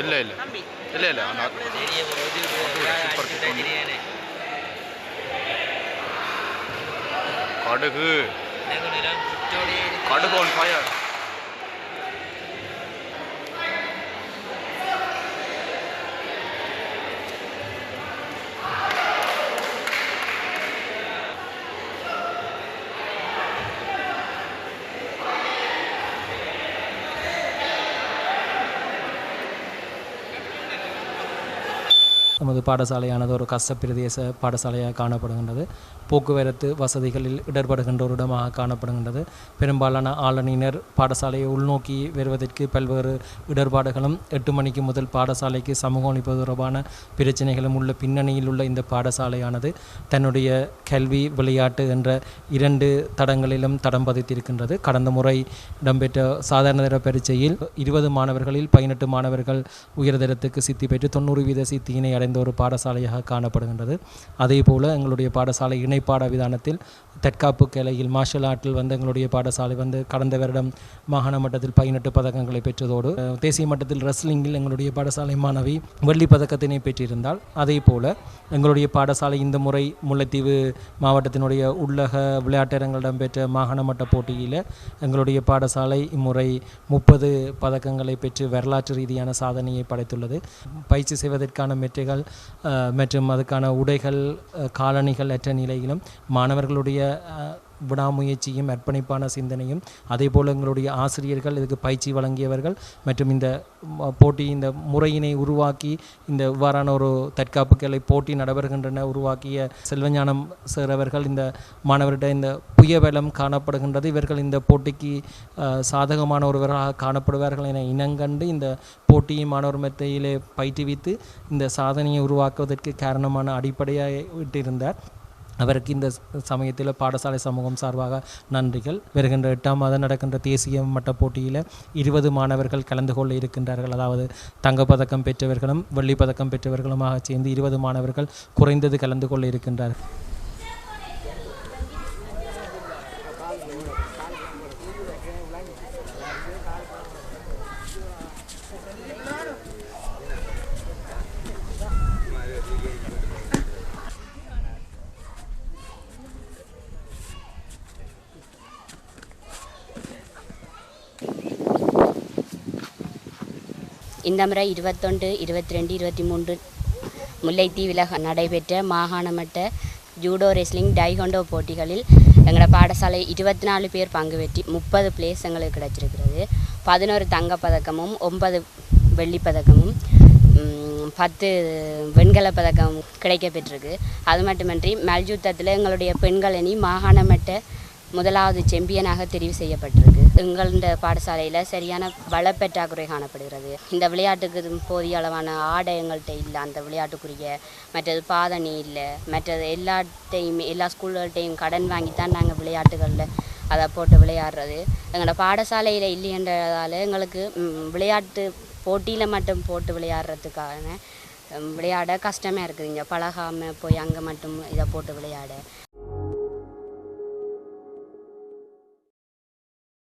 இல்லை இல்லை. இல்லை இல்லை. சூப்பர் கடுகு. கடுகு on fire. நமது பாடசாலையானது ஒரு கஷ்ட பிரதேச பாடசாலையாக காணப்படுகின்றது. போக்குவரத்து வசதிகளில் இடர்படுகின்ற ஒரு இடமாக காணப்படுகின்றது. பெரும்பாலான ஆளணியினர் பாடசாலையை உள்நோக்கி வருவதற்கு பல்வேறு இடர்பாடுகளும் எட்டு மணிக்கு முதல் பாடசாலைக்கு சமூகம் அளிப்பது தொடர்பான பிரச்சனைகளும் உள்ள பின்னணியில் உள்ள இந்த பாடசாலையானது தன்னுடைய கல்வி விளையாட்டு என்ற இரண்டு தடங்களிலும் தடம் பதித்திருக்கின்றது. கடந்த முறை இடம்பெற்ற சாதாரண தர பரீட்சையில் இருபது மாணவர்களில் பதினெட்டு மாணவர்கள் உயர்தரத்துக்கு சித்தி பெற்று தொண்ணூறு வீத சித்தியினை அடைந்து ஒரு பாடசாலையாக காணப்படுகின்றது. அதே போல எங்களுடைய பாடசாலை இணைப்பாட விதானத்தில் தற்காப்பு கலையில் மார்ஷல் ஆர்ட்டில் வந்து எங்களுடைய பாடசாலை வந்து கடந்த வருடம் மாகாண மட்டத்தில் பதினெட்டு பதக்கங்களை பெற்றதோடு தேசிய மட்டத்தில் ரெஸ்லிங்கில் எங்களுடைய பாடசாலை மாணவி வெள்ளி பதக்கத்தினை பெற்றிருந்தால் அதே போல எங்களுடைய பாடசாலை இந்த முறை முல்லைத்தீவு மாவட்டத்தினுடைய உள்ளக விளையாட்டரங்களிடம் பெற்ற மாகாண மட்ட போட்டியில் எங்களுடைய பாடசாலை இம்முறை முப்பது பதக்கங்களை பெற்று வரலாற்று ரீதியான சாதனையை படைத்துள்ளது. பயிற்சி செய்வதற்கான மெட்டைகள் அஹ், மற்றும் அதுக்கான உடைகள் காலணிகள் அற்ற நிலையிலும் மாணவர்களுடைய விடாமுயற்சியும் அர்ப்பணிப்பான சிந்தனையும் அதே போல் எங்களுடைய ஆசிரியர்கள் இதுக்கு பயிற்சி வழங்கியவர்கள் மற்றும் இந்த போட்டி இந்த முறையினை உருவாக்கி இந்த இவ்வாறான ஒரு தற்காப்பு கலை போட்டி நடைபெறுகின்றன உருவாக்கிய செல்வஞானம் சேரவர்கள் இந்த மாணவர்கிட்ட இந்த புயபலம் காணப்படுகின்றது இவர்கள் இந்த போட்டிக்கு சாதகமான ஒருவராக காணப்படுவார்கள் என இனங்கண்டு இந்த போட்டியை மாணவர் மத்தியிலே பயிற்றுவித்து இந்த சாதனையை உருவாக்குவதற்கு காரணமான அடிப்படையாக விட்டிருந்தார் அவருக்கு இந்த சமயத்தில் பாடசாலை சமூகம் சார்பாக நன்றிகள். வருகின்ற எட்டாம் மாதம் நடக்கின்ற தேசிய மட்ட போட்டியில் இருபது மாணவர்கள் கலந்து கொள்ள இருக்கின்றார்கள். அதாவது தங்கப்பதக்கம் பெற்றவர்களும் வெள்ளிப் பதக்கம் பெற்றவர்களுமாக சேர்ந்து இருபது மாணவர்கள் குறைந்தது கலந்து கொள்ள இருக்கின்றார்கள். இந்த முறை இருபத்தொன்று இருபத்தி ரெண்டு இருபத்தி மூன்று முல்லைத்தீவில் நடைபெற்ற மாகாணமட்ட ஜூடோ ரெஸ்லிங் டைகொண்டோ போட்டிகளில் எங்களோட பாடசாலை இருபத்தி நாலு பேர் பங்கு பெற்றி முப்பது பிளேஸ் எங்களுக்கு கிடச்சிருக்கிறது. பதினோரு தங்கப்பதக்கமும் ஒன்பது வெள்ளிப்பதக்கமும் பத்து வெண்கல பதக்கம் கிடைக்கப்பெற்றிருக்கு. அது மட்டுமின்றி மல்யுத்தத்தில் எங்களுடைய பெண்கள் அணி மாகாணமட்ட முதலாவது செம்பியனாக தெரிவு செய்யப்பட்டிருக்கு. எங்களோட பாடசாலையில் சரியான வளப்பற்றாக்குறை காணப்படுகிறது. இந்த விளையாட்டுக்கு போதிய அளவான ஆடை எங்கள்கிட்ட இல்லை. அந்த விளையாட்டுக்குரிய மற்றது பாதணி இல்லை. மற்றது எல்லாத்தையுமே எல்லா ஸ்கூல்கள்ட்டையும் கடன் வாங்கி தான் நாங்கள் விளையாட்டுகளில் அதை போட்டு விளையாடுறது. எங்களோட பாடசாலையில் இல்லைன்றதால எங்களுக்கு விளையாட்டு போட்டியில் மட்டும் போட்டு விளையாடுறதுக்கான விளையாட கஷ்டமாக இருக்குது. இங்கே பழகாமல் போய் அங்கே மட்டும் இதை போட்டு விளையாட.